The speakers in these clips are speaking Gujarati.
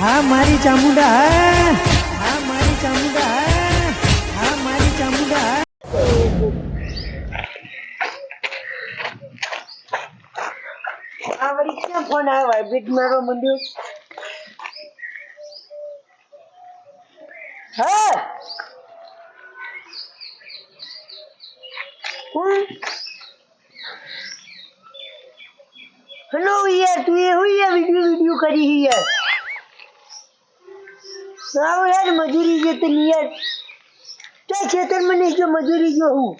હા મારી ચામુંડા હા હા મારી ચામુંડા હા હા મારી ચામુંડા હા આ વળી ક્યાં ફોન આવ્યો? વાઇબ્રેટ મારવા માંડ્યો? હા! કોણ? હેલો યાર, તું એ હું યાર વિડિયો વિડિયો કરી છે યાર. આવો યાર મજૂરી જે તે યાર. ક્યાં ખેતર મને જો મજૂરી જો હું.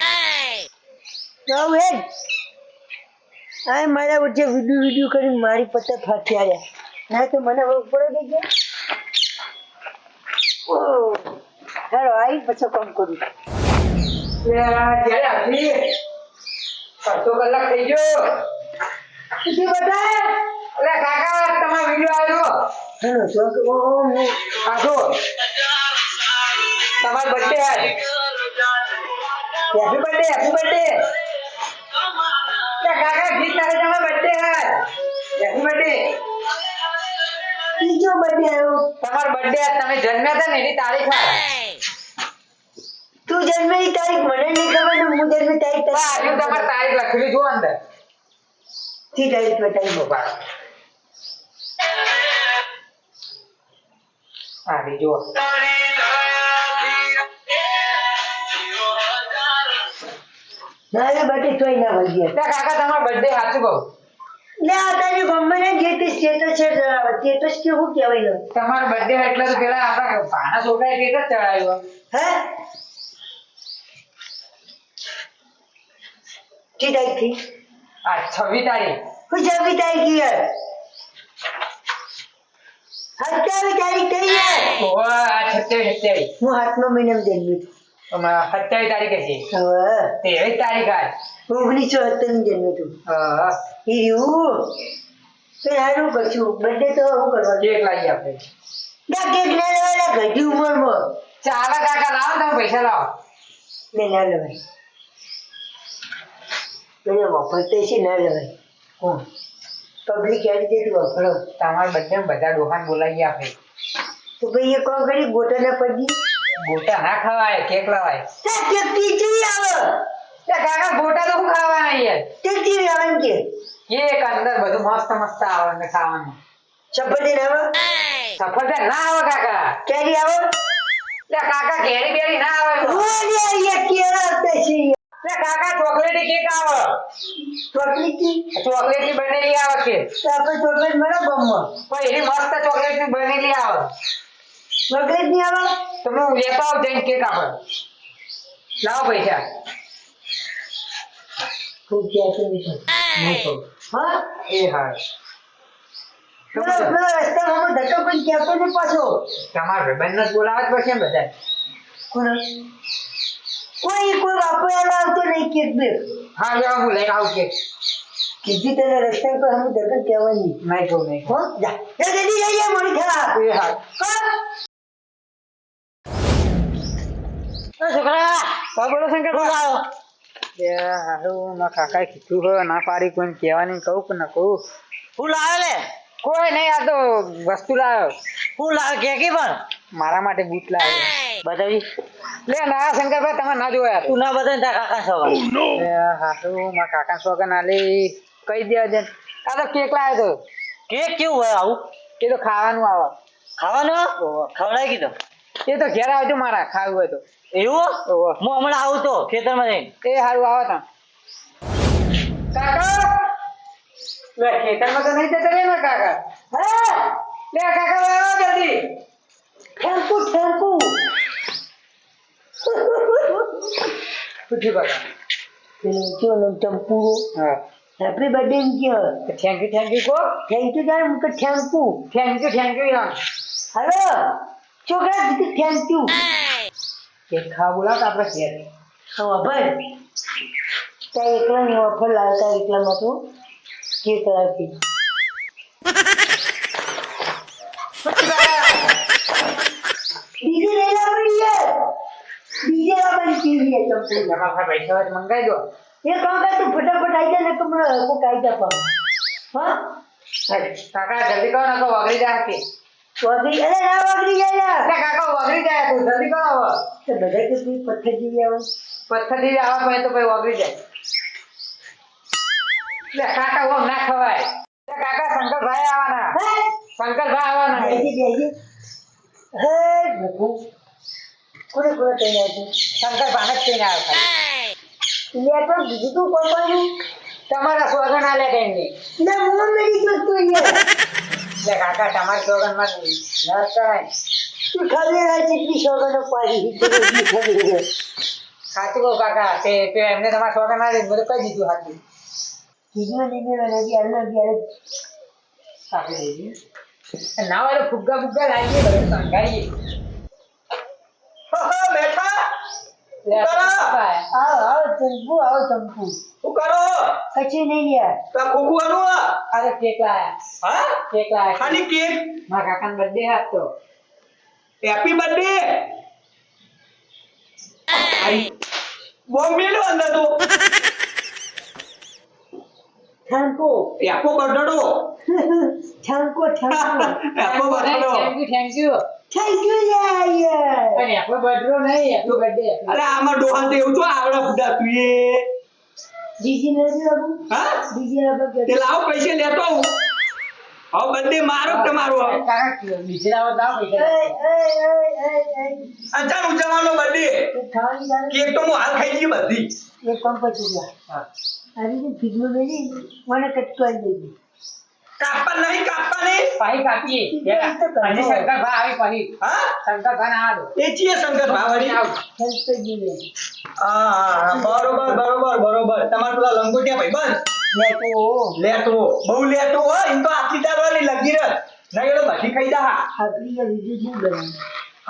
આવો યાર આ મારા વચ્ચે વિડિયો વિડિયો કરી મારી પત્તા ફાટી આવ્યા. ના તો મને હવે પડે દે ઓ. ચાલો આવી પછી કામ કરું. જ્યારે આપી અડધો કલાક થઈ ગયો. અરે કાકા તમારો વિડિયો આવ્યો ને આખો તમારો બર્થડે આજ હેપી બર્થડે હેપી બર્થડે કાકા ગીત તારે તમાર બર્થડે આજ હેપી બર્થડે બીજો બર્થડે આવ્યો તમાર બર્થડે આજ તમે જન્મ્યા હતા ને એની તારીખ આ તું જન્મેની તારીખ મને નહીં ખબર ને હું જન્મે તારીખ આજુ તમારી તારીખ લખેલી જો અંદરથી તારીખ બતાવી દો હા જો. જુઓ બટી તોય ના વળગી. તા કાકા તમારો બર્થડે સાચું કહો. લે આ તારી ગમે જે તે સ્ટેટસ છે સ્ટેટસ કેવું કહેવાય લો. તમારો બર્થડે એટલે તો પેલા આપણા પાના છોકરાએ જ ચડાવ્યો. હે? કી તારીખથી? આ છવ્વીસ તારીખ. હું જમી તારીખ યાર? સત્યાવીસ તારીખ થઈ છે. ઓહો, આ સત્યાવીસ સત્યાવીસ હું આઠમો મહિનામાં જન્મી છું સત્યાવીસ તારીખે છે. હવે? ત્રેવીસ તારીખ આજ. ઓગણીસો સત્તર હા, એવું તો કરશું? બર્થડે તો હું કરવા કેક લાવી આપણે. ના કેક ના લેવાના ઘટી ઉંમરમાં ચાલો કાકા લાવો તમે પૈસા લાવો. ને ના લેવાય. પેલો છે ના લેવાય. કોણ? પબ્લિક યાદ જેટલું વફરો તમારા બધે બધા ડોહાને બોલાવી આપે. તો ભાઈ એ કોણ કરી ગોટાના પડી. ગોટા ના ખવાય કેક લવાય કેક ટીચરી આવે. કાકા ગોટા તો શું ખાવાના યાર ટીચરી આવે કે. કેક અંદર બધું મસ્ત મસ્ત આવે ને ખાવાનું. ચપટી આવે સફરજન ના આવે કાકા. કેરી આવે? કાકા કેરી બેરી ના આવે. કેળા આવતા કાકા ચોકલેટી કેક આવે. ચોકલેટી ચોકલેટની બનેલી આવે કે તો આપણે ચોકલેટ મળે ગમમાં પણ એની મસ્ત ચોકલેટની બનેલી આવે. ચોકલેટ નહીં આવે તો લેતો આવું જઈને કેક આપણે. લાવો પૈસા. ખૂબ ક્યાં છે મીઠું હા એ હા. પાછો. તમારે જ પડશે બધા કોઈ કોઈ વાપરેલો આવતો નહીં કેક બે હા લ્યો હું લઈને આવું કેક કીધી તને રસ્તા પર હમ ધક્કો કહેવાની નહીં કહું નહીં હો જા એ જલ્દી જઈએ મોડી થા એ હા છોકરા હા બોલો શંકર શું લાવો એ હારું મારા કાકાએ કીધું હોય ના પાડી કોઈને કહેવાની કહું કે ના કહું હું લાવે લે કોઈ નહીં આ તો વસ્તુ લાવ્યો હું લાવે કે કે પણ મારા માટે બૂટ લાવ્યો બતાવી લે ના શંકરભાઈ તમે ના જોયા તું. ના બતાવી તારા કાકા સવા એ હારું મારા કાકા સોગન આલી કહી દેવા દે આ તો કેક લાવ્યો તો. કેક કેવું હોય આવું? એ તો ખાવાનું આવે. ખાવાનું? ખવડાવી કીધું એ તો ઘેર આવજો મારા ખાવું હોય તો. એવું? હું હમણાં આવું તો ખેતરમાં જઈને. એ હારું આવો તા કાકા? લે ખેતરમાં તો નહીં જતા રે ને કાકા. હા? લે કાકા પૂછ્યું કાકા પેલો કયો નામ ચંપુરો હા. હેપી બર્થડે કયો. થેન્ક યુ થેન્ક યુ કો થેન્ક યુ તારે મુકે thank you thank you thank you યાર. હલો છોકરા કીધું થેન્ક યુ કેક ખાવા બોલાવતા આપણે ઘેર. હા ભાઈ. ત્યાં એકલા ની ઓફર લાવતા એકલામાં તો કેક રાખી બીજી લઈ લાવવાની યાર બીજી લાવવાની કેવી છે ચંપુ તમારા ભાઈ પૈસા હોય મંગાવી દો એ કામ કર તું ફટાફટ આવી જાય ને તો મને કોઈ કાઈ જા પણ હા કાકા જલ્દી કરો ને તો વગડી જાય કે વાગડી અરે ના વાગડી જાય અરે કાકા વગડી જાય તું જલ્દી કરો હવે તો બધા કે તું પથ્થર જેવી આવો પથ્થરથી આવવા પડે તો પછી વગડી જાય લે કાકા ઓમ ના ખવાય કાકા શંકરભાઈ આવવાના. શંકરભાઈ આવવાના. બેસી બેસી હે પ્રભુ કોને કોને છે. શંકર પાન જ થઈને આવ્યા લે તો બીજું તું કોઈ કોઈ તમારા સોગન આલે કઈ ના મોં મેરી જો તું એટલે કાકા તમારા સોગનમાં ન કરાય તું ખાલી આ જેટલી સોગનો પાડી સાચું કહો કાકા તે એમને તમારા સોગન આલે બધું કહી દીધું સાચું કીધું નહીં મેં નથી અલ્લાહ ક્યારે સાચું દીધું. ના હોય ફુગ્ગા ફુગ્ગા લાગીએ બધું સંઘારીએ. લે, બરાબર. આવો આવો ચંપુ આવો ચંપુ શું કરો કશું નહીં યાર તો ખોખવાનું આ? અરે કેક લાયા હા કેક લાયા ખાલી કેક મારા કાકાનો બર્થડે હતો હેપી બર્થડે બોમ્બ મેલ્યો અંદર તો ઠાંકો હેપો બર્થડો ઠાંકો ઠાંકો happy birthday thank you thank you thank ગયું યાર પણ હેપી બર્થડે નહીં હેપી બર્થડે અરે આમાં ડોહાન તો એવું તો આવડા ફૂટા તું એ. બીજી નથી બાબુ હા? બીજી બાબુ તે લાવ પૈસે લેતો આવું. હવે બર્થડે મારો તમારો કાકા બીજે આવો તો આવો પૈસા અચાન ઉજવવાનો બર્થડે. કેક તો હું હાલ ખાઈ ગઈ બધી. એ પછી ગયા હા. આવી ફીગમાં મેલી મને આવી દેવી કાપવા નહીં કાપા નહીં. પાહી કાપીએ. જરા. શંકર ભા આવી પાહી. હા? શંકરભાઈ ના આવો. એ છીએ શંકર ભાવડી આવો આવ. હા બરોબર બરોબર બરોબર. તમારે પેલા લંગોટિયા ભાઈ બસ લેતો બહુ લેતો તો આટલી લગી નહીં ખાઈ જા.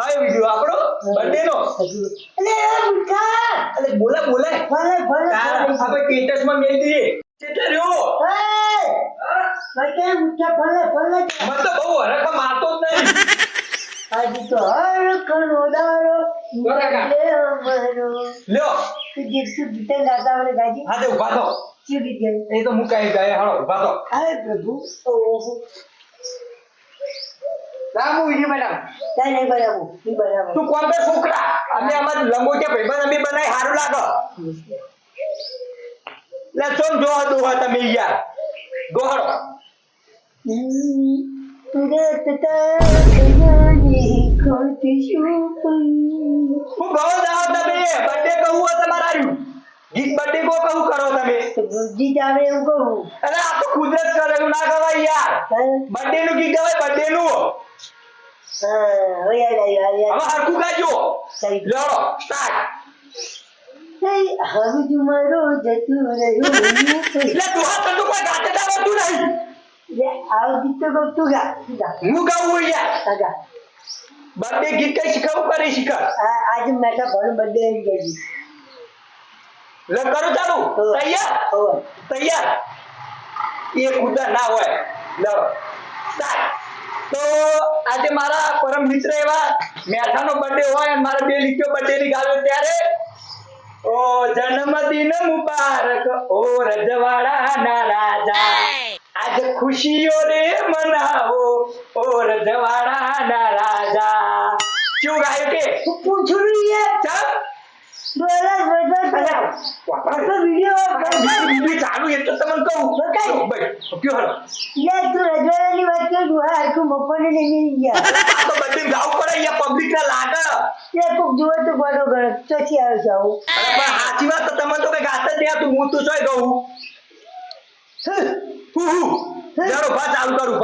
શું વિડિયો આપણો બર્થડે નો. અલે બોલે બોલે. ભલે ભલે તાર ભલે. આપણે સ્ટેટસમાં મેલ દઈએ કેટલે રહ્યો? એ! ભલે મૂર્ખા, ભલે ભલે મત બહુ હરખ મારતો જ નહીં. આજે તો હર કણો દાડો બરાબર. લે અમારો લ્યો. તું જેટલું ગીતે ગાતા હોય ગાજી? હા તે ઊભા થો. શું ગીતે એ તો મુકાઈ જાય હાલો ઊભા થો. અરે પ્રભુ ઓહો રામુ વીડિયો મેડમ તાઈ નહીં બનાવું. નહીં બનાવું તું કોણ બે છોકરા અમે આમાં લંગોટિયા ભાઈ અમે બનાવી સારું લાગે. લે ચોમ જો દો તમે યાર. ગોહળો હું બહુ દાવ તમે બર્થડે કહું તમારા કુદરત કરે એવું ના કહેવાય યાર. બર્થડે નું ગીત કહેવાય બર્થડે નું. હવે હરખું ગાજો. લો સ્ટાર્ટ જતું રહ્યું. એટલે તું હા તો કોઈ ગાતે નહીં. હું ગાવું યાર બર્થડે ગીત કઈ શીખવું કરી શીખ આ આજે મેટા ભણ બર્થડે ગઈ લે કરો ચાલુ તૈયાર તૈયાર એ કુદર ના હોય લો તો આજે મારા પરમ મિત્ર એવા મેઠાનો બર્થડે હોય અને મારા બે લીટીઓ બર્થડે ની ગાળો ત્યારે ઓ જન્મદિન મુબારક ઓ રજવાડા ના રાજા આજ ખુશીઓ રે મનાવો ઓ રજવાડા ના રાજા. શું ગાયું કે? તું પૂછું યાર. ચાલ. અલ્યા, તો વિડિયો વીડિયો ચાલુ એ તો તમને કહું. બતાય. ભાઈ કયો હલો. યાર તું રજવાડાની વાત કર તું હા આખું બપોરે નહીં મિલી ગયા. તો બધે ગાવું પડે અહીંયા પબ્લિક ને લાગે. યાર કોક જોવે તો ગણો. ચોથી પણ સાચી વાત તો તમે તો કઈ ગાતા ત્યાં તું હું તું હું હું ચાલો કરું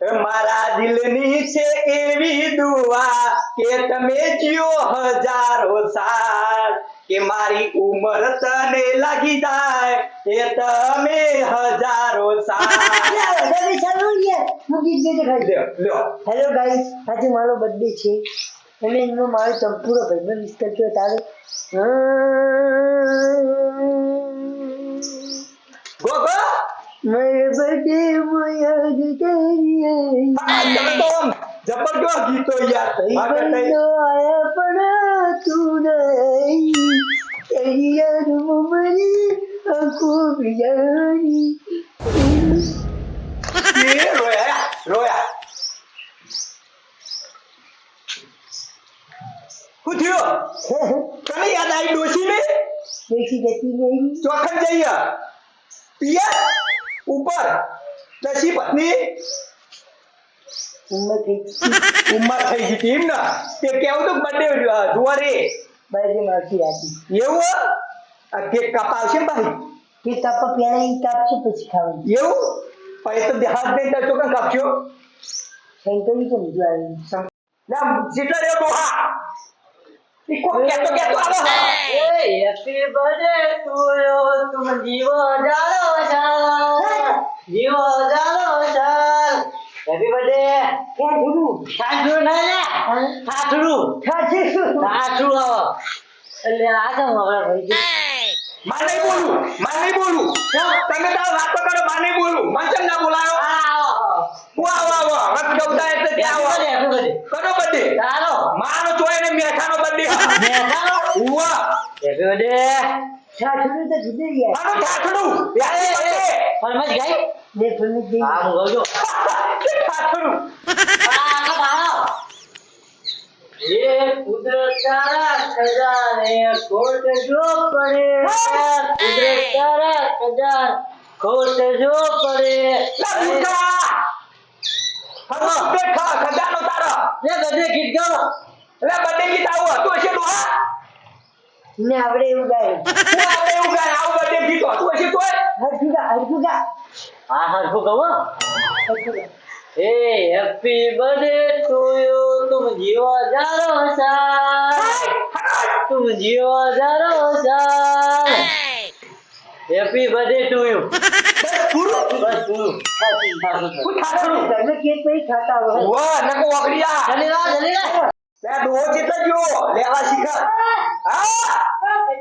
પર મારા દિલની છે એવી દુઆ કે તમે જીઓ હજારો સાલ કે મારી ઉંમર તને લાગી જાય એ તમે હજારો હેલો ગાઈસ આજે મારો બર્થડે છે. અને એમાં મારો સંપૂર્ણ ભાઈનો વિસ્તાર કર્યો તારે? જબરજસ્ત ગીતો યાર પણ તું યાર મરી અખુબ યારી રોયા રોયા શું થયું તને યાદ આવી ડોશી ને ડોશી જતી નહીં ચોખન જઈએ પિયા ઉપર. દસી પત્ની. ઉંમર થઈ ગઈ એમ ને. તે કેવું તો બર્થડે જોવા રે. બાજુ મારથી રાખી એવું આ કેક કાપાવશે ભાઈ? કે કાપ પહેલા ઈ કાપશે પછી ખાવાનું. એવું? પછી તો હાથ નહીં તો ચોકન કાપશો. તો બીજું આવ્યું ના જેટલા રે ડોહા કહેતો કહેતો આવો. હા. હેપી બર્થડે ટુ યુ તુમ જીવો જાલો ચાલ જીવો જાલો ચાલ હેપી બર્થડે ક્યાં જોડું ઠાઠું ના લે? ખાશે શું ઠાઠું એટલે આ તો હવે ભાઈ માં નહીં બોલું મારે નહીં બોલું તમે તાર વાતો કરો માં નહીં બોલું મન ચમ ના બોલાયો હું આવો આવો હક ગવતા એટલે ત્યાં આવો કનો બર્થડે ચાલો માનો ચોય ને મેઠાનો બર્થડે ઉવા હેપી બર્થડે છાછડું તો જુદું યાર આનો ઠાઠડું યાર ફરમાઈશ ગાઈ ને ફરમી દઈ હા હું ગયો ઠાઠડું ये कुदरत तारा खजाने खोट जो पड़े कुदरत तारा खजान खोट जो पड़े લા મૂર્ખા હલો દેખા ખજાનો તારો ये गधे गीत गाओ એટલે બર્થડે ગીત આવું હતું હશે ડોહા મેં આવડે એવું ગાયું. મેં આવડે એવું ગાય. આવું બધે ગીત હતું હશે તોય હરખું ગા હરખું ગા. હા હરખું ગાવ એ હેપી બર્થડે ટુ યુ. તુમ જીવો જારો સા તુમ જીવો જારો સા હેપી બર્થડે ટુ ખાતા હો વાહ નકો વાકડિયા જલી રા જલી રા લેવા. શીખા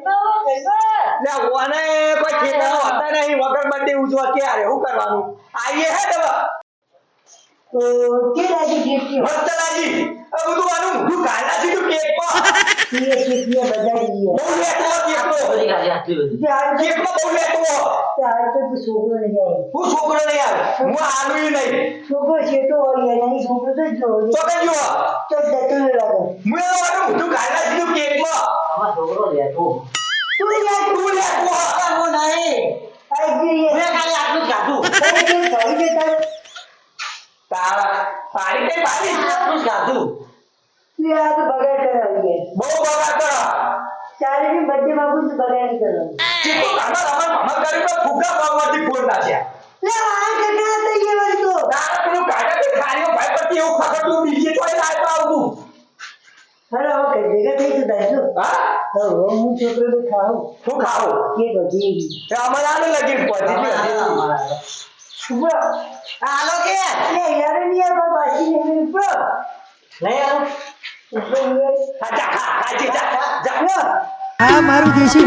લે ઓને કોઈ ખેતરો હતા નહીં, વગર બર્થડે ઉજવા, ક્યારે? શું કરવાનું? આઈએ હે, દવા? કેલાજી કેક કે વસ્તલાજી આ બધું આનું મોઢું કાલાજી તો કેક પર કે કે કે બજાજી બહુ લેતો કેક નો બધી કાલે આટલી બધી. ચાર કેકમાં બહુ લેતો ચાર તો છોકરો નહીં આવે? હું છોકરો નહીં આવે. હું આલુઈ નહીં. છોકરો છે તો ઓય નહીં છોકરો તો જો તો કજો તો દતો લાગે હું આનું મોઢું કાલાજી તો કેક પર આમાં છોકરો લેતો તું યાર તું લેતો હું નહીં. આઈ ગઈ મેં કાલે આટલું જ કાઢું પાડી કઈ પાડી તું યાર તો બગાડ કરાવી બહુ બગાડ કરો. તારે બી બર્થડે માં બુધ બગાડ કરવાનું ચીકુ કાકા રમણ મમા કરી તો ફુગા પાવવાથી ફોન નાખ્યા. લે આ કેટલા થઈ ગયા વળી તો? તારા પેલું કાઢા તે ખાલીઓ ભાઈ પછી એવું ખબર બીજે ચોઈ લાય તો આવું. હાલો હવે ભેગા થઈ જતા જો હા? હવે હું છોકરો તો ખાઉં. શું ખાવું? કે બધી. તે અમારે આને લગી પહોંચી ગયો હાલો કે? લે યારની યાર બાબા બાસી ને મેં ઊભો નહીં હાલો ઊભો યાર હા જા ખા ખાજી જા જા લો આ મારું દેશી